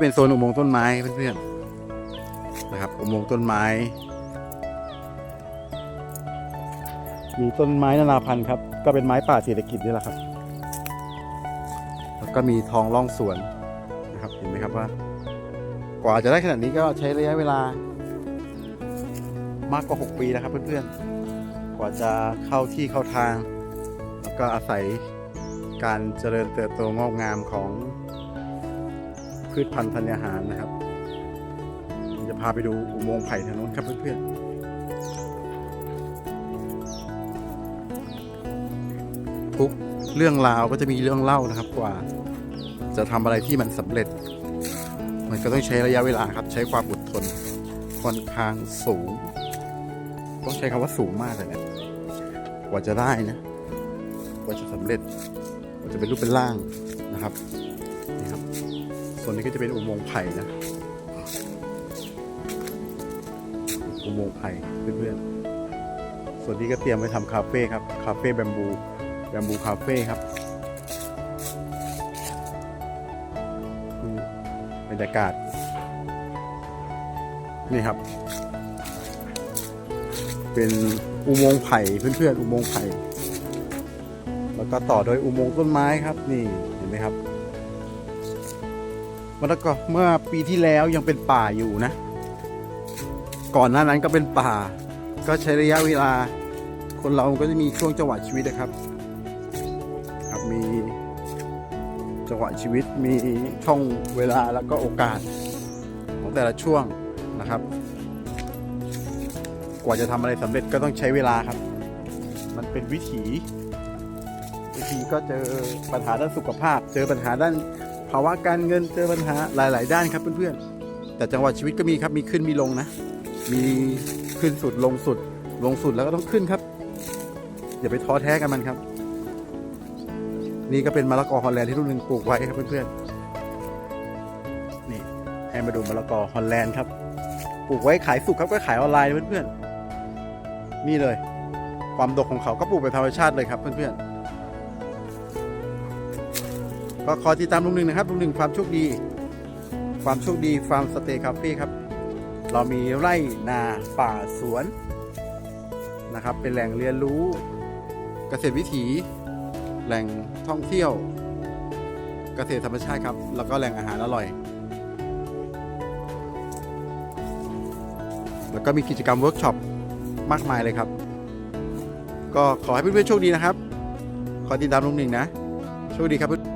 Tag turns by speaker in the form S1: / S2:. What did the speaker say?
S1: เป็นโซนอุโมงค์ต้นไม้เพื่อนๆนะครับ อุโมงค์ต้นไม้ มีต้นไม้นานาพันธุ์ครับ ก็เป็นไม้ป่าเศรษฐกิจนี่แหละครับ แล้วก็มีทองล่องสวนนะครับเห็นไหมครับว่า กว่าจะได้ขนาดนี้ก็ใช้ระยะเวลามากกว่า 6 ปีนะครับเพื่อนๆ กว่าจะเข้าที่เข้าทาง แล้วก็อาศัยการเจริญเติบโตงอกงามของ พืชพันธุ์ธัญญาหารนะครับผมจะพาไปดูอุโมงค์ไผ่ทางโน้นครับเพื่อนๆทุกเรื่องราวก็จะมีเรื่องเล่านะครับกว่า จะทำอะไรที่มันสำเร็จ มันก็ต้องใช้ระยะเวลาครับ ใช้ความอดทนค่อนข้างสูง ต้องใช้คำว่าสูงมากเลยนะกว่าจะได้นะกว่าจะสำเร็จกว่าจะเป็นรูปเป็นร่างนะครับนี่ครับ ส่วนนี้ก็จะเป็นอุโมงค์ไผ่นะ อุโมงค์ไผ่เพื่อนๆ ส่วนนี้ก็เตรียมไปทำคาเฟ่ครับ คาเฟ่แบมบู แบมบูคาเฟ่ครับอืมบรรยากาศ นี่ครับ เป็นอุโมงค์ไผ่เพื่อนๆ อุโมงค์ไผ่ แล้วก็ต่อโดยอุโมงค์ต้นไม้ครับ นี่เห็นไหมครับ แล้วก็เมื่อปีที่แล้วยังเป็นป่าอยู่นะ ก่อนหน้านั้นก็เป็นป่า ก็ใช้ระยะเวลา คนเราก็จะมีช่วงจังหวะชีวิตนะครับ ครับมีจังหวะชีวิตมีช่องเวลาแล้วก็โอกาสของแต่ละช่วงนะครับ กว่าจะทำอะไรสำเร็จก็ต้องใช้เวลาครับ มันเป็นวิถีบางทีก็เจอปัญหาด้านสุขภาพ เจอปัญหาด้าน ภาวะการเงินเจอปัญหาหลาย ๆ ด้านครับเพื่อนๆ แต่จังหวะชีวิตก็มีครับมีขึ้นมีลงนะ มีขึ้นสุดลงสุด ลงสุดแล้วก็ต้องขึ้นครับ อย่าไปท้อแท้กันมันครับ นี่ก็เป็นมะละกอฮอลแลนด์ที่รุ่นหนึ่งปลูกไว้ครับเพื่อนๆ นี่ให้มาดูมะละกอฮอลแลนด์ครับ ปลูกไว้ขายสุกครับก็ขายออนไลน์เพื่อนๆ นี่เลย ความดกของเขาก็ปลูกแบบธรรมชาติเลยครับเพื่อนๆ ก็ขอติดตามลุงหนึ่งนะครับลุงหนึ่งความโชคดี ความโชคดีฟาร์มสเตย์คาเฟ่ครับ เรามีไร่นาป่าสวนนะครับ เป็นแหล่งเรียนรู้เกษตรวิถี แหล่งท่องเที่ยว เกษตรธรรมชาติครับ แล้วก็แหล่งอาหารอร่อย แล้วก็มีกิจกรรมเวิร์กช็อปมากมายเลยครับ ก็ขอให้เพื่อนๆโชคดีนะครับ ขอติดตามลุงหนึ่งนะ โชคดีครับเพื่อน